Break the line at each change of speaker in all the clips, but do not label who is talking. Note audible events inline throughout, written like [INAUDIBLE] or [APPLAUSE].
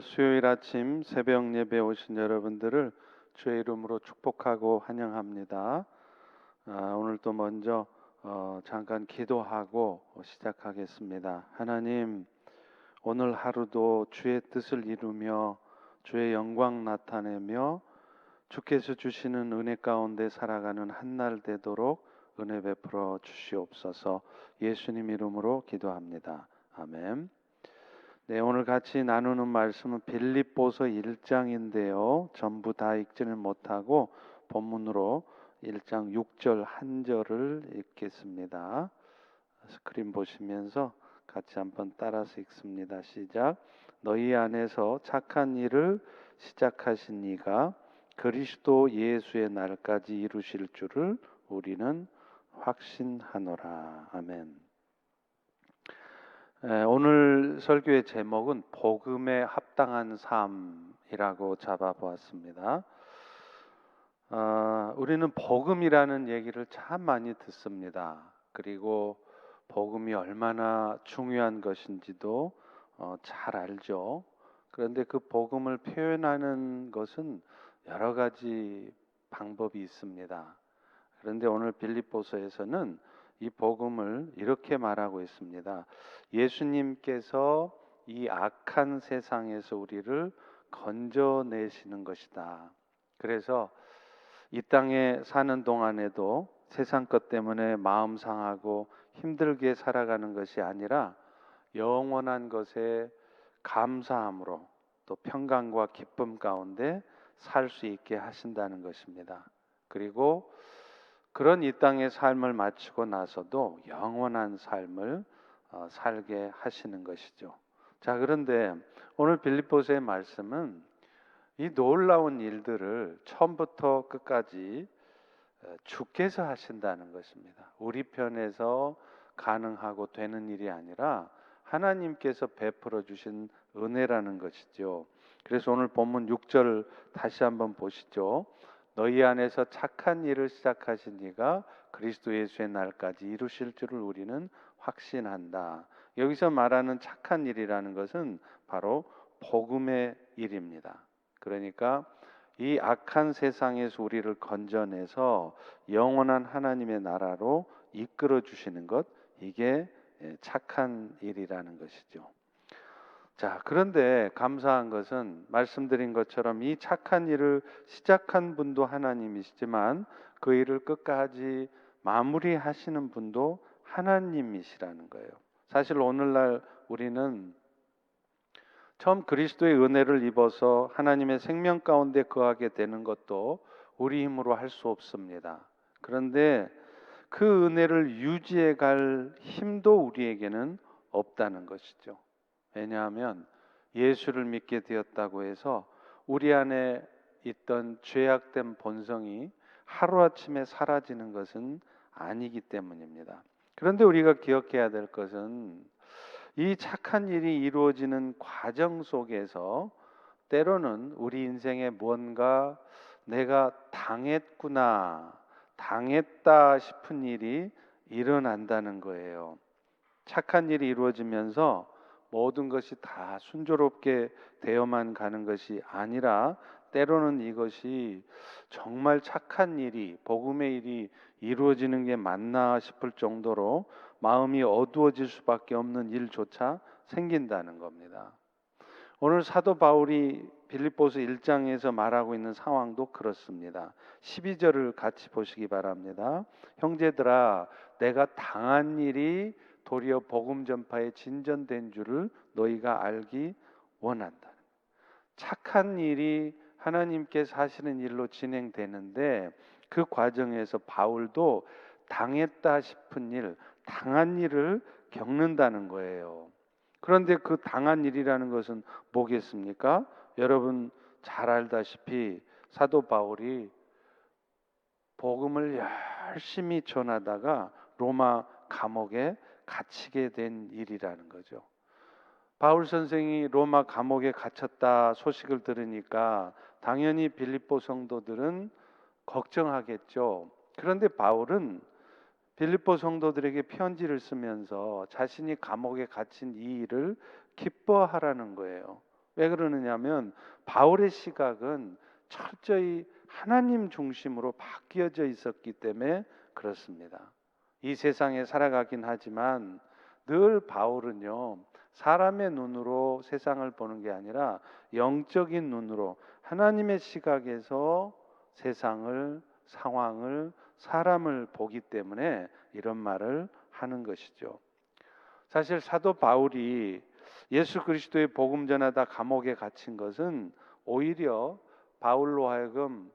네, 오늘 수요일 아침 새벽 예배 오신 여러분들을 주의 이름으로 축복하고 환영합니다. 아, 오늘도 먼저 어, 잠깐 기도하고 시작하겠습니다. 하나님, 오늘 하루도 주의 뜻을 이루며 주의 영광 나타내며 주께서 주시는 은혜 가운데 살아가는 한 날 되도록 은혜 베풀어 주시옵소서. 예수님 이름으로 기도합니다. 아멘. 네, 오늘 같이 나누는 말씀은 빌립보서 1장인데요. 전부 다 읽지는 못하고 본문으로 1장 6절 한 절을 읽겠습니다. 스크린 보시면서 같이 한번 따라서 읽습니다. 시작. 너희 안에서 착한 일을 시작하신 이가 그리스도 예수의 날까지 이루실 줄을 우리는 확신하노라. 아멘. 오늘 설교의 제목은 복음에 합당한 삶이라고 잡아보았습니다. 어, 우리는 복음이라는 얘기를 참 많이 듣습니다. 그리고 복음이 얼마나 중요한 것인지도 어, 잘 알죠. 그런데 그 복음을 표현하는 것은 여러 가지 방법이 있습니다. 그런데 오늘 빌립보서에서는 이 복음을 이렇게 말하고 있습니다. 예수님께서 이 악한 세상에서 우리를 건져내시는 것이다. 그래서 이 땅에 사는 동안에도 세상 것 때문에 마음 상하고 힘들게 살아가는 것이 아니라 영원한 것에 감사함으로 또 평강과 기쁨 가운데 살 수 있게 하신다는 것입니다. 그리고 그런 이 땅의 삶을 마치고 나서도 영원한 삶을 어, 살게 하시는 것이죠. 자, 그런데 오늘 빌립보서의 말씀은 이 놀라운 일들을 처음부터 끝까지 어, 주께서 하신다는 것입니다. 우리 편에서 가능하고 되는 일이 아니라 하나님께서 베풀어 주신 은혜라는 것이죠. 그래서 오늘 본문 6절 다시 한번 보시죠. 너희 안에서 착한 일을 시작하신 이가 그리스도 예수의 날까지 이루실 줄을 우리는 확신한다. 여기서 말하는 착한 일이라는 것은 바로 복음의 일입니다. 그러니까 이 악한 세상에서 우리를 건져내서 영원한 하나님의 나라로 이끌어 주시는 것 이게 착한 일이라는 것이죠. 자, 그런데 감사한 것은 말씀드린 것처럼 이 착한 일을 시작한 분도 하나님이시지만 그 일을 끝까지 마무리하시는 분도 하나님이시라는 거예요. 사실 오늘날 우리는 처음 그리스도의 은혜를 입어서 하나님의 생명 가운데 거하게 되는 것도 우리 힘으로 할 수 없습니다. 그런데 그 은혜를 유지해 갈 힘도 우리에게는 없다는 것이죠. 왜냐하면 예수를 믿게 되었다고 해서 우리 안에 있던 죄악된 본성이 하루아침에 사라지는 것은 아니기 때문입니다. 그런데 우리가 기억해야 될 것은 이 착한 일이 이루어지는 과정 속에서 때로는 우리 인생에 뭔가 내가 당했구나, 당했다 싶은 일이 일어난다는 거예요. 착한 일이 이루어지면서 모든 것이 다 순조롭게 되어만 가는 것이 아니라 때로는 이것이 정말 착한 일이 복음의 일이 이루어지는 게 맞나 싶을 정도로 마음이 어두워질 수밖에 없는 일조차 생긴다는 겁니다. 오늘 사도 바울이 빌립보서 1장에서 말하고 있는 상황도 그렇습니다. 12절을 같이 보시기 바랍니다. 형제들아 내가 당한 일이 도리어 복음 전파에 진전된 줄을 너희가 알기 원한다. 착한 일이 하나님께서 하시는 일로 진행되는데 그 과정에서 바울도 당했다 싶은 일, 당한 일을 겪는다는 거예요. 그런데 그 당한 일이라는 것은 뭐겠습니까? 여러분 잘 알다시피 사도 바울이 복음을 열심히 전하다가 로마 감옥에 갇히게 된 일이라는 거죠. 바울 선생이 로마 감옥에 갇혔다 소식을 들으니까 당연히 빌립보 성도들은 걱정하겠죠. 그런데 바울은 빌립보 성도들에게 편지를 쓰면서 자신이 감옥에 갇힌 이 일을 기뻐하라는 거예요. 왜 그러느냐면 바울의 시각은 철저히 하나님 중심으로 바뀌어져 있었기 때문에 그렇습니다. 이 세상에 살아가긴 하지만 늘 바울은요 사람의 눈으로 세상을 보는 게 아니라 영적인 눈으로 하나님의 시각에서 세상을 상황을 사람을 보기 때문에 이런 말을 하는 것이죠. 사실 사도 바울이 예수 그리스도의 복음 전하다 감옥에 갇힌 것은 오히려 바울로 하여금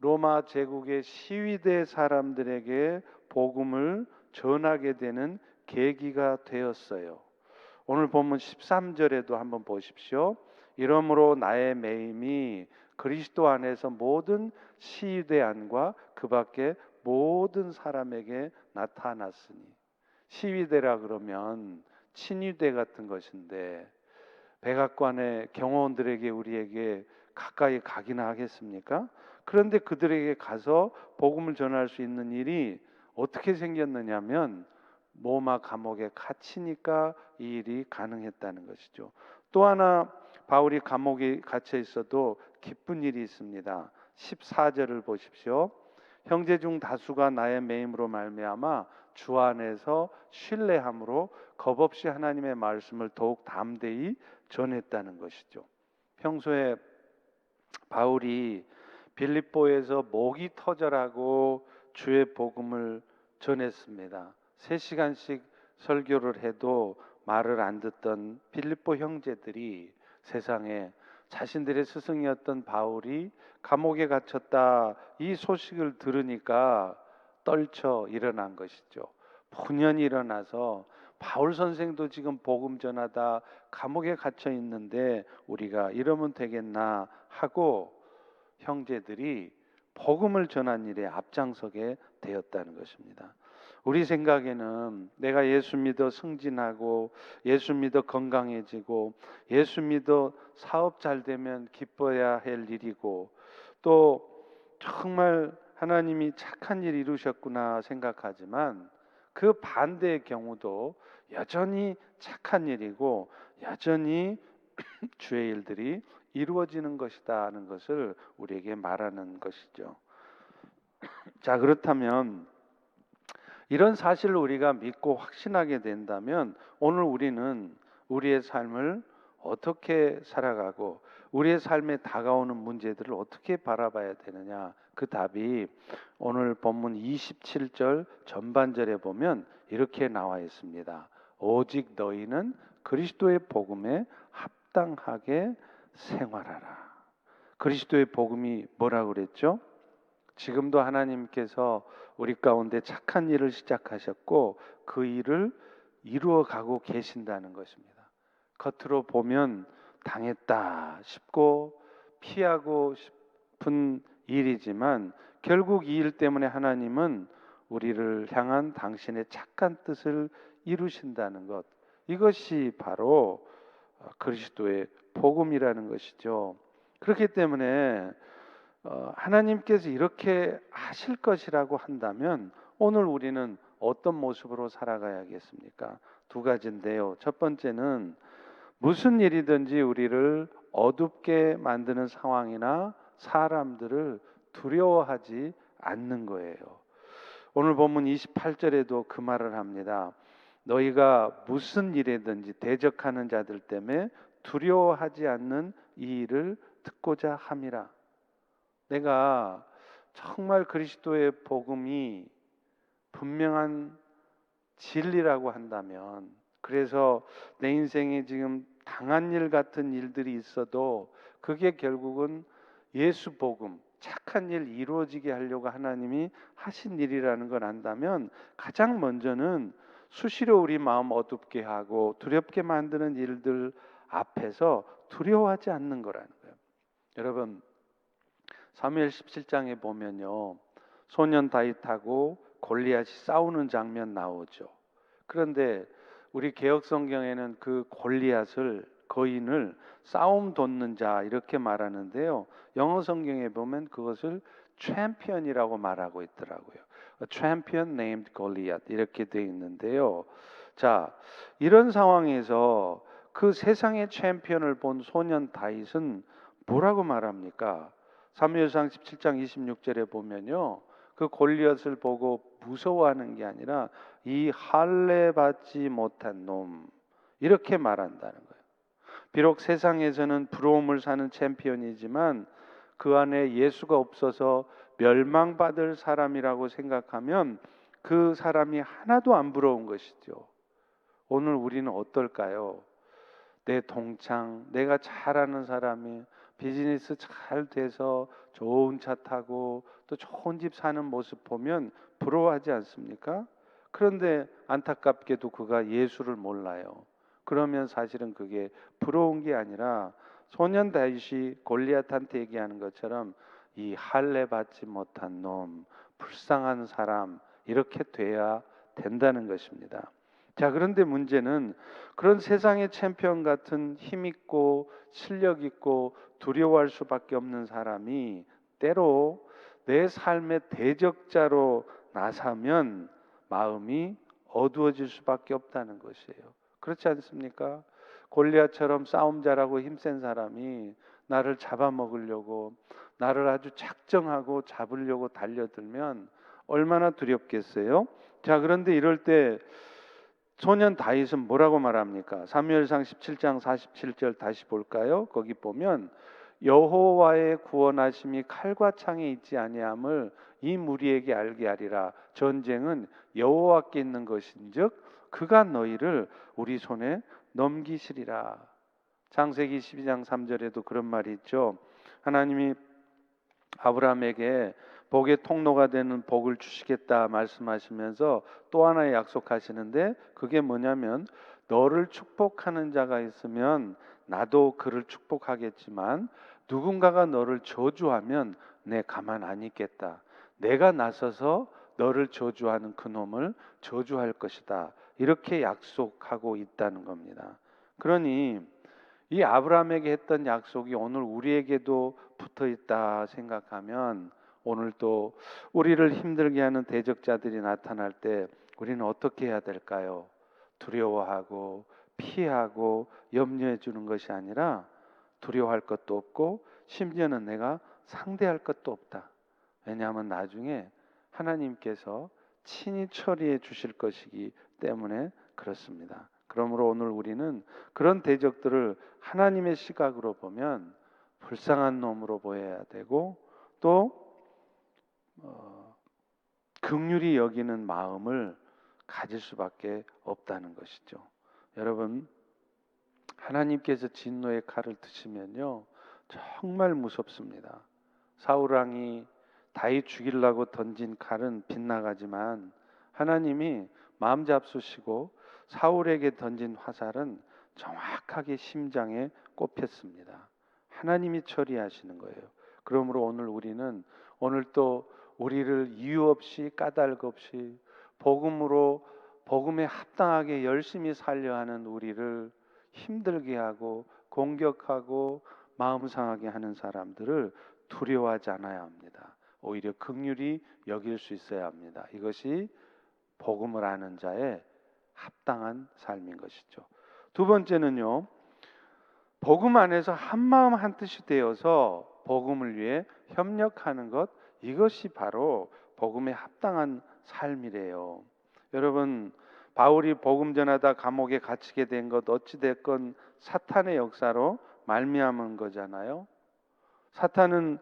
로마 제국의 시위대 사람들에게 복음을 전하게 되는 계기가 되었어요. 오늘 본문 13절에도 한번 보십시오. 이러므로 나의 매임이 그리스도 안에서 모든 시위대 안과 그 밖에 모든 사람에게 나타났으니 시위대라 그러면 친위대 같은 것인데 백악관의 경호원들에게 우리에게 가까이 가기나 하겠습니까? 그런데 그들에게 가서 복음을 전할 수 있는 일이 어떻게 생겼느냐면 로마 감옥에 갇히니까 이 일이 가능했다는 것이죠. 또 하나 바울이 감옥에 갇혀 있어도 기쁜 일이 있습니다. 14절을 보십시오. 형제 중 다수가 나의 매임으로 말미암아 주 안에서 신뢰함으로 겁없이 하나님의 말씀을 더욱 담대히 전했다는 것이죠. 평소에 바울이 빌립보에서 목이 터져라고 주의 복음을 전했습니다. 세 시간씩 설교를 해도 말을 안 듣던 빌립보 형제들이 세상에 자신들의 스승이었던 바울이 감옥에 갇혔다 이 소식을 들으니까 떨쳐 일어난 것이죠. 분연히 일어나서 바울 선생도 지금 복음 전하다 감옥에 갇혀 있는데 우리가 이러면 되겠나 하고 형제들이 복음을 전한 일에 앞장서게 되었다는 것입니다. 우리 생각에는 내가 예수 믿어 승진하고 예수 믿어 건강해지고 예수 믿어 사업 잘 되면 기뻐야 할 일이고 또 정말 하나님이 착한 일 이루셨구나 생각하지만 그 반대의 경우도 여전히 착한 일이고 여전히 [CLEARS THROAT] 주의 일들이 이루어지는 것이다 하는 것을 우리에게 말하는 것이죠. [CLEARS THROAT] 자, 그렇다면 이런 사실을 우리가 믿고 확신하게 된다면 오늘 우리는 우리의 삶을 어떻게 살아가고 우리의 삶에 다가오는 문제들을 어떻게 바라봐야 되느냐 그 답이 오늘 본문 27절 전반절에 보면 이렇게 나와 있습니다. 오직 너희는 그리스도의 복음에 합당하게 생활하라. 그리스도의 복음이 뭐라고 그랬죠? 지금도 하나님께서 우리 가운데 착한 일을 시작하셨고 그 일을 이루어 가고 계신다는 것입니다. 겉으로 보면 당했다 싶고 피하고 싶은 일이지만 결국 이 일 때문에 하나님은 우리를 향한 당신의 착한 뜻을 이루신다는 것. 이것이 바로 그리스도의 복음이라는 것이죠. 그렇기 때문에 어, 하나님께서 이렇게 하실 것이라고 한다면 오늘 우리는 어떤 모습으로 살아가야겠습니까? 두 가지인데요. 첫 번째는 무슨 일이든지 우리를 어둡게 만드는 상황이나 사람들을 두려워하지 않는 거예요. 오늘 본문 28절에도 그 말을 합니다. 너희가 무슨 일에든지 대적하는 자들 때문에 두려워하지 않는 이 일을 듣고자 함이라. 내가 정말 그리스도의 복음이 분명한 진리라고 한다면 그래서 내 인생에 지금 당한 일 같은 일들이 있어도 그게 결국은 예수 복음 착한 일 이루어지게 하려고 하나님이 하신 일이라는 걸 안다면 가장 먼저는 수시로 우리 마음 어둡게 하고 두렵게 만드는 일들 앞에서 두려워하지 않는 거라는 거예요. 여러분 사무엘 17장에 보면요. 소년 다윗하고 골리앗이 싸우는 장면 나오죠. 그런데 우리 개혁 성경에는 그 골리앗을 거인을 싸움 돋는 자 이렇게 말하는데요. 영어 성경에 보면 그것을 챔피언이라고 말하고 있더라고요. Champion named Goliath 이렇게 되어 있는데요. 자, 이런 상황에서 그 세상의 챔피언을 본 소년 다윗은 뭐라고 말합니까? 사무엘상 17장 26절에 보면요. 그 골리앗을 보고 무서워하는 게 아니라 이 할례 받지 못한 놈 이렇게 말한다는 거예요. 비록 세상에서는 부러움을 사는 챔피언이지만 그 안에 예수가 없어서 멸망받을 사람이라고 생각하면 그 사람이 하나도 안 부러운 것이죠. 오늘 우리는 어떨까요? 내 동창, 내가 잘 아는 사람이 비즈니스 잘 돼서 좋은 차 타고 또 좋은 집 사는 모습 보면 부러워하지 않습니까? 그런데 안타깝게도 그가 예수를 몰라요. 그러면 사실은 그게 부러운 게 아니라 소년 다윗이 골리앗한테 얘기하는 것처럼 이 할례 받지 못한 놈, 불쌍한 사람 이렇게 돼야 된다는 것입니다. 자, 그런데 문제는 그런 세상의 챔피언 같은 힘 있고 실력 있고 두려워할 수밖에 없는 사람이 때로 내 삶의 대적자로 나서면 마음이 어두워질 수밖에 없다는 것이에요. 그렇지 않습니까? 골리앗처럼 싸움 잘하고 힘센 사람이 나를 잡아먹으려고 나를 아주 작정하고 잡으려고 달려들면 얼마나 두렵겠어요? 자, 그런데 이럴 때 소년 다윗은 뭐라고 말합니까? 사무엘상 17장 47절 다시 볼까요? 거기 보면 여호와의 구원하심이 칼과 창에 있지 아니함을 이 무리에게 알게 하리라. 전쟁은 여호와께 있는 것인즉 그가 너희를 우리 손에 넘기시리라. 창세기 12장 3절에도 그런 말이 있죠. 하나님이 아브라함에게 복의 통로가 되는 복을 주시겠다 말씀하시면서 또 하나 약속하시는데 그게 뭐냐면 너를 축복하는 자가 있으면 나도 그를 축복하겠지만 누군가가 너를 저주하면 내 가만 안 있겠다. 내가 나서서 너를 저주하는 그 놈을 저주할 것이다. 이렇게 약속하고 있다는 겁니다. 그러니 이 아브라함에게 했던 약속이 오늘 우리에게도 붙어 있다 생각하면 오늘 또 우리를 힘들게 하는 대적자들이 나타날 때 우리는 어떻게 해야 될까요? 두려워하고 피하고 염려해 주는 것이 아니라 두려워할 것도 없고 심지어는 내가 상대할 것도 없다. 왜냐하면 나중에 하나님께서 친히 처리해 주실 것이기 때문에 그렇습니다. 그러므로 오늘 우리는 그런 대적들을 하나님의 시각으로 보면 불쌍한 놈으로 보여야 되고 또 어, 긍휼히 여기는 마음을 가질 수밖에 없다는 것이죠. 여러분 하나님께서 진노의 칼을 드시면요 정말 무섭습니다. 사울 왕이 다윗 죽이려고 던진 칼은 빗나가지만 하나님이 마음 잡수시고 사울에게 던진 화살은 정확하게 심장에 꼽혔습니다. 하나님이 처리하시는 거예요. 그러므로 오늘 우리는 오늘 또 우리를 이유 없이 까닭 없이 복음으로 복음에 합당하게 열심히 살려 하는 우리를 힘들게 하고 공격하고 마음 상하게 하는 사람들을 두려워하지 않아야 합니다. 오히려 극률이 여길 수 있어야 합니다. 이것이 복음을 아는 자의 합당한 삶인 것이죠. 두 번째는요. 복음 안에서 한 마음 한 뜻이 되어서 복음을 위해 협력하는 것 이것이 바로 복음에 합당한 삶이래요. 여러분 바울이 복음 전하다 감옥에 갇히게 된 것 어찌 됐건 사탄의 역사로 말미암은 거잖아요. 사탄은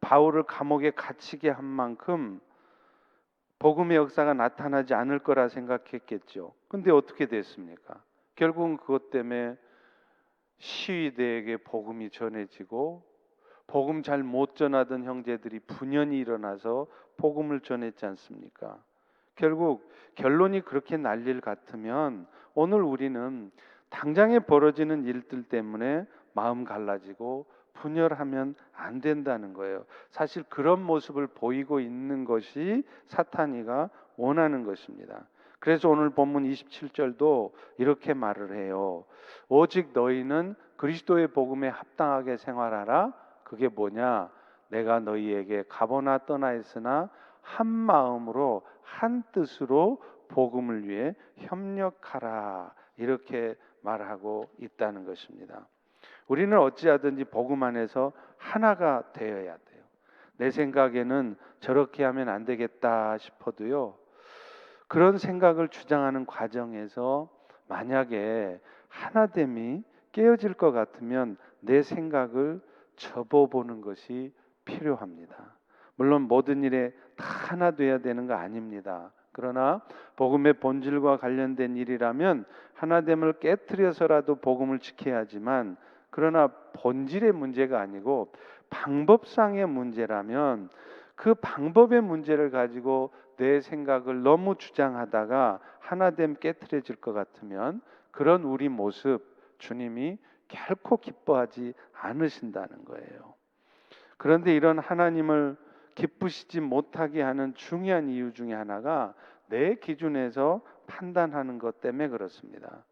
바울을 감옥에 갇히게 한 만큼 복음의 역사가 나타나지 않을 거라 생각했겠죠. 근데 어떻게 됐습니까? 결국은 그것 때문에 시위대에게 복음이 전해지고 복음 잘 못 전하던 형제들이 분연이 일어나서 복음을 전했지 않습니까? 결국 결론이 그렇게 날 일 같으면 오늘 우리는 당장에 벌어지는 일들 때문에 마음 갈라지고 분열하면 안 된다는 거예요. 사실 그런 모습을 보이고 있는 것이 사탄이가 원하는 것입니다. 그래서 오늘 본문 27절도 이렇게 말을 해요. 오직 너희는 그리스도의 복음에 합당하게 생활하라. 그게 뭐냐? 내가 너희에게 가보나 떠나 있으나 한 마음으로 한 뜻으로 복음을 위해 협력하라. 이렇게 말하고 있다는 것입니다. 우리는 어찌하든지 복음 안에서 하나가 되어야 돼요. 내 생각에는 저렇게 하면 안 되겠다 싶어도요. 그런 생각을 주장하는 과정에서 만약에 하나됨이 깨어질 것 같으면 내 생각을 접어보는 것이 필요합니다. 물론 모든 일에 다 하나 돼야 되는 거 아닙니다. 그러나 복음의 본질과 관련된 일이라면 하나됨을 깨뜨려서라도 복음을 지켜야 하지만 그러나 본질의 문제가 아니고 방법상의 문제라면 그 방법의 문제를 가지고 내 생각을 너무 주장하다가 하나됨 깨뜨려질 것 같으면 그런 우리 모습 주님이 결코 기뻐하지 않으신다는 거예요. 그런데 이런 하나님을 기쁘시지 못하게 하는 중요한 이유 중에 하나가 내 기준에서 판단하는 것 때문에 그렇습니다.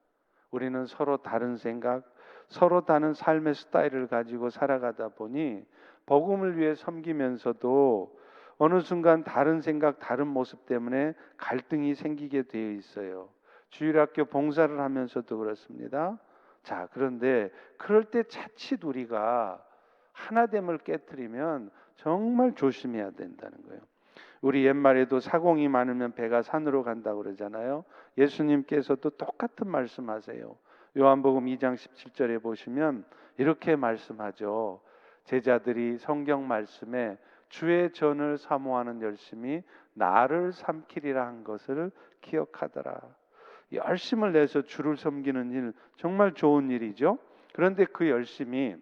우리는 서로 다른 생각, 서로 다른 삶의 스타일을 가지고 살아가다 보니 복음을 위해 섬기면서도 어느 순간 다른 생각, 다른 모습 때문에 갈등이 생기게 되어 있어요. 주일학교 봉사를 하면서도 그렇습니다. 자, 그런데 그럴 때 자칫 우리가 하나됨을 깨뜨리면 정말 조심해야 된다는 거예요. 우리 옛말에도 사공이 많으면 배가 산으로 간다고 그러잖아요. 예수님께서도 똑같은 말씀하세요. 요한복음 2장 17절에 보시면 이렇게 말씀하죠. 제자들이 성경 말씀에 주의 전을 사모하는 열심이 나를 삼키리라 한 것을 기억하더라. 열심을 내서 주를 섬기는 일 정말 좋은 일이죠. 그런데 그 열심이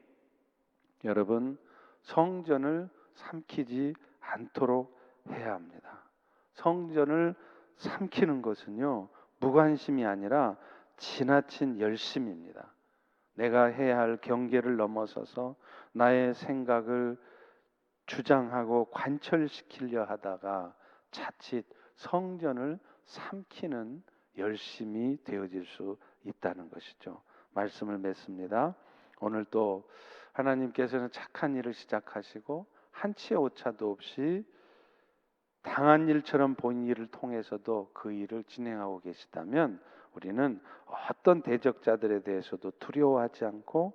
여러분 성전을 삼키지 않도록 해야 합니다. 성전을 삼키는 것은요 무관심이 아니라 지나친 열심입니다. 내가 해야 할 경계를 넘어서서 나의 생각을 주장하고 관철시키려 하다가 자칫 성전을 삼키는 열심이 되어질 수 있다는 것이죠. 말씀을 맺습니다. 오늘 또 하나님께서는 착한 일을 시작하시고 한치의 오차도 없이 당한 일처럼 본 일을 통해서도 그 일을 진행하고 계시다면 우리는 어떤 대적자들에 대해서도 두려워하지 않고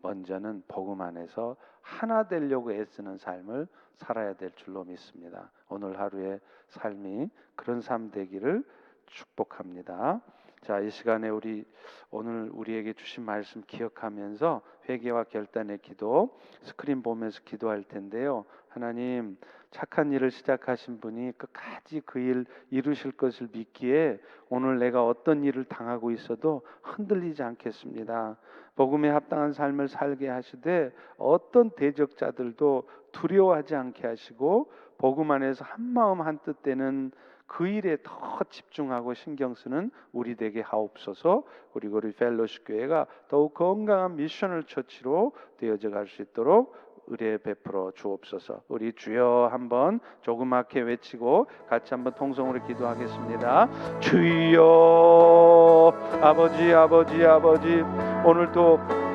먼저는 복음 안에서 하나 되려고 애쓰는 삶을 살아야 될 줄로 믿습니다. 오늘 하루의 삶이 그런 삶 되기를 축복합니다. 자, 이 시간에 우리 오늘 우리에게 주신 말씀 기억하면서 회개와 결단의 기도 스크린 보면서 기도할 텐데요. 하나님 착한 일을 시작하신 분이 끝까지 그 일 이루실 것을 믿기에 오늘 내가 어떤 일을 당하고 있어도 흔들리지 않겠습니다. 복음에 합당한 삶을 살게 하시되 어떤 대적자들도 두려워하지 않게 하시고 복음 안에서 한 마음 한 뜻 되는 그 일에 더 집중하고 신경 쓰는 우리 되게 하옵소서. 그리고 우리 펠로십 교회가 더욱 건강한 미션을 처치로 되어져 갈 수 있도록 의뢰 베풀어 주옵소서. 우리 주여 한번 조그맣게 외치고 같이 한번 통성으로 기도하겠습니다. 주여 아버지 아버지 아버지 오늘도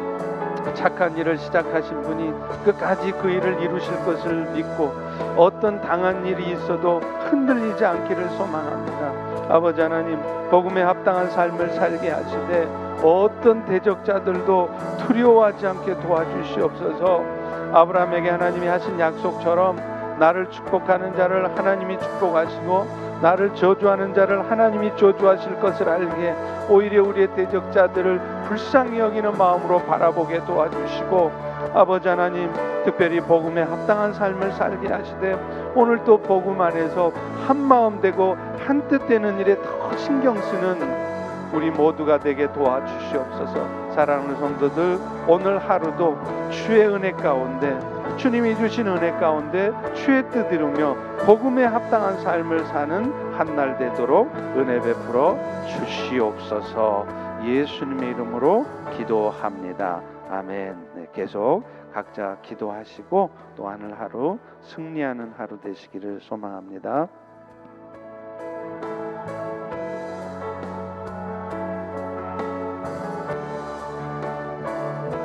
착한 일을 시작하신 분이 끝까지 그 일을 이루실 것을 믿고 어떤 당한 일이 있어도 흔들리지 않기를 소망합니다. 아버지 하나님 복음에 합당한 삶을 살게 하시되 어떤 대적자들도 두려워하지 않게 도와주시옵소서. 아브라함에게 하나님이 하신 약속처럼 나를 축복하는 자를 하나님이 축복하시고 나를 저주하는 자를 하나님이 저주하실 것을 알게 오히려 우리의 대적자들을 불쌍히 여기는 마음으로 바라보게 도와주시고 아버지 하나님 특별히 복음에 합당한 삶을 살게 하시되 오늘 또 복음 안에서 한 마음 되고 한 뜻 되는 일에 더 신경 쓰는 우리 모두가 되게 도와주시옵소서. 사랑하는 성도들, 오늘 하루도 주의 은혜 가운데 주님이 주신 은혜 가운데 뜻 이루며 복음에 합당한 삶을 사는 한 날 되도록 은혜 베풀어 주시옵소서. 예수님의 이름으로 기도합니다. 아멘. 네, 계속 각자 기도하시고 또 하늘 하루 승리하는 하루 되시기를 소망합니다.